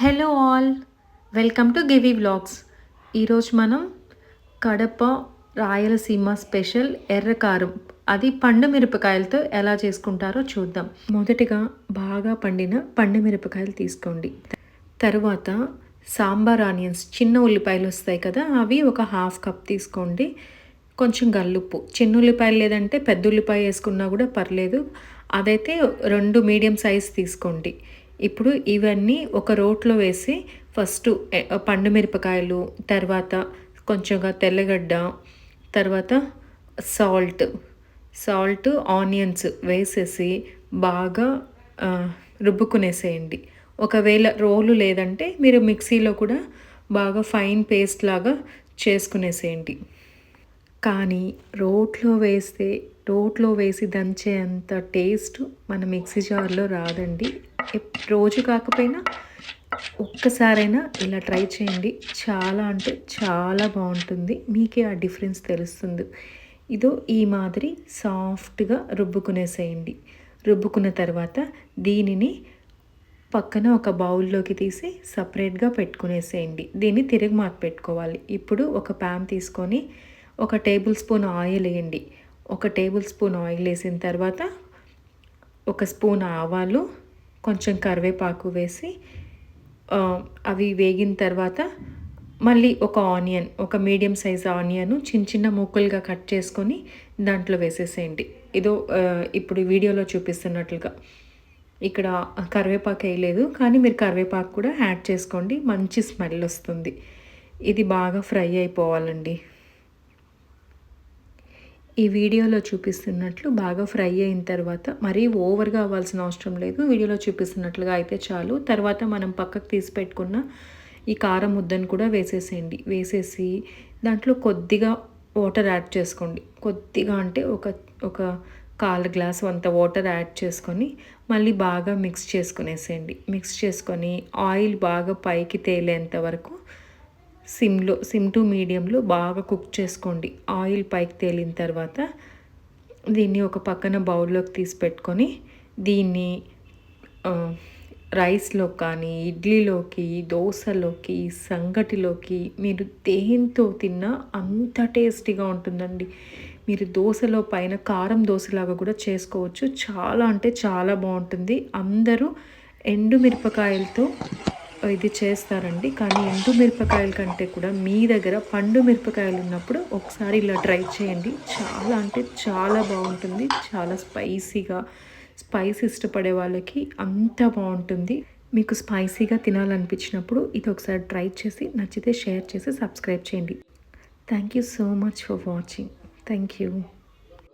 Hello all welcome to Givi vlogs ఈరోజు మనం Kadapa Rayalaseema special ఎర్రకారం అది పండు మిరపకాయలతో ఎలా చేసుకుంటారో చూద్దాం. మొదటిగా బాగా పండిన పండు మిరపకాయలు తీసుకోండి. తర్వాత సాంబార్ ఆనియన్స్ చిన్న ఉల్లిపాయలు వస్తాయి కదా అవి ఒక హాఫ్ కప్ తీసుకోండి. కొంచెం గల్లుప్పు. చిన్న ఉల్లిపాయలు లేదంటే పెద్ద ఉల్లిపాయ వేసుకున్నా కూడా పర్లేదు. అదైతే రెండు మీడియం సైజ్ తీసుకోండి. ఇప్పుడు ఇవన్నీ ఒక రోట్లో వేసి ఫస్ట్ పండు మిరపకాయలు తర్వాత కొంచెంగా తెల్లగడ్డ తర్వాత సాల్ట్ సాల్ట్ ఆనియన్స్ వేసేసి బాగా రుబ్బుకునేసేయండి. ఒకవేళ రోలు లేదంటే మీరు మిక్సీలో కూడా బాగా ఫైన్ పేస్ట్ లాగా చేసుకునేసేయండి. కానీ రోట్లో వేస్తే రోట్లో వేసి దంచే అంత టేస్ట్ మన మిక్సీ జార్లో రాదండి. రోజు కాకపోయినా ఒక్కసారైనా ఇలా ట్రై చేయండి. చాలా అంటే చాలా బాగుంటుంది. మీకే ఆ డిఫరెన్స్ తెలుస్తుంది. ఇదో ఈ మాదిరి సాఫ్ట్గా రుబ్బుకునేసేయండి. రుబ్బుకున్న తర్వాత దీనిని పక్కన ఒక బౌల్లోకి తీసి సపరేట్గా పెట్టుకునేసేయండి. దీన్ని తిరిగి మాత పెట్టుకోవాలి ఇప్పుడు ఒక ప్యాన్ తీసుకొని ఒక టేబుల్ స్పూన్ ఆయిల్ వేయండి. ఒక టేబుల్ స్పూన్ ఆయిల్ వేసిన తర్వాత ఒక స్పూన్ ఆవాలు కొంచెం కరివేపాకు వేసి అవి వేగిన తర్వాత మళ్ళీ ఒక ఆనియన్ ఒక మీడియం సైజ్ ఆనియన్ చిన్న చిన్న ముక్కలుగా కట్ చేసుకొని దాంట్లో వేసేసేయండి. ఏదో ఇప్పుడు వీడియోలో చూపిస్తున్నట్లుగా. ఇక్కడ కరివేపాకు వేయలేదు కానీ మీరు కరివేపాకు కూడా యాడ్ చేసుకోండి మంచి స్మెల్ వస్తుంది. ఇది బాగా ఫ్రై అయిపోవాలండి. ఈ వీడియోలో చూపిస్తున్నట్లు బాగా ఫ్రై అయిన తర్వాత మరీ ఓవర్గా అవ్వాల్సిన అవసరం లేదు. వీడియోలో చూపిస్తున్నట్లుగా అయితే చాలు. తర్వాత మనం పక్కకు తీసి పెట్టుకున్న ఈ కారం ముద్దను కూడా వేసేసేయండి. వేసేసి దాంట్లో కొద్దిగా వాటర్ యాడ్ చేసుకోండి. కొద్దిగా అంటే ఒక ఒక కాలు గ్లాస్ అంత వాటర్ యాడ్ చేసుకొని మళ్ళీ బాగా మిక్స్ చేసుకునేసేయండి. మిక్స్ చేసుకొని ఆయిల్ బాగా పైకి తేలేంత వరకు సిమ్లో సిమ్ టు మీడియంలో బాగా కుక్ చేసుకోండి. ఆయిల్ పైకి తేలిన తర్వాత దీన్ని ఒక పక్కన బౌల్లోకి తీసి పెట్టుకొని దీన్ని రైస్లో కానీ ఇడ్లీలోకి దోశలోకి సంగటిలోకి మీరు దేంతో తిన్నా అంత టేస్టీగా ఉంటుందండి. మీరు దోశలో పైన కారం దోశలాగా కూడా చేసుకోవచ్చు. చాలా అంటే చాలా బాగుంటుంది. అందరూ ఎండు మిరపకాయలతో ఇది చేస్తారండి. కానీ ఎండు మిరపకాయల కంటే కూడా మీ దగ్గర పండు మిరపకాయలు ఉన్నప్పుడు ఒకసారి ఇలా ట్రై చేయండి. చాలా అంటే చాలా బాగుంటుంది. చాలా స్పైసీగా స్పైస్ ఇష్టపడే వాళ్ళకి అంత బాగుంటుంది. మీకు స్పైసీగా తినాలనిపించినప్పుడు ఇది ఒకసారి ట్రై చేసి నచ్చితే షేర్ చేసి సబ్స్క్రైబ్ చేయండి. Thank you so much for watching. Thank you.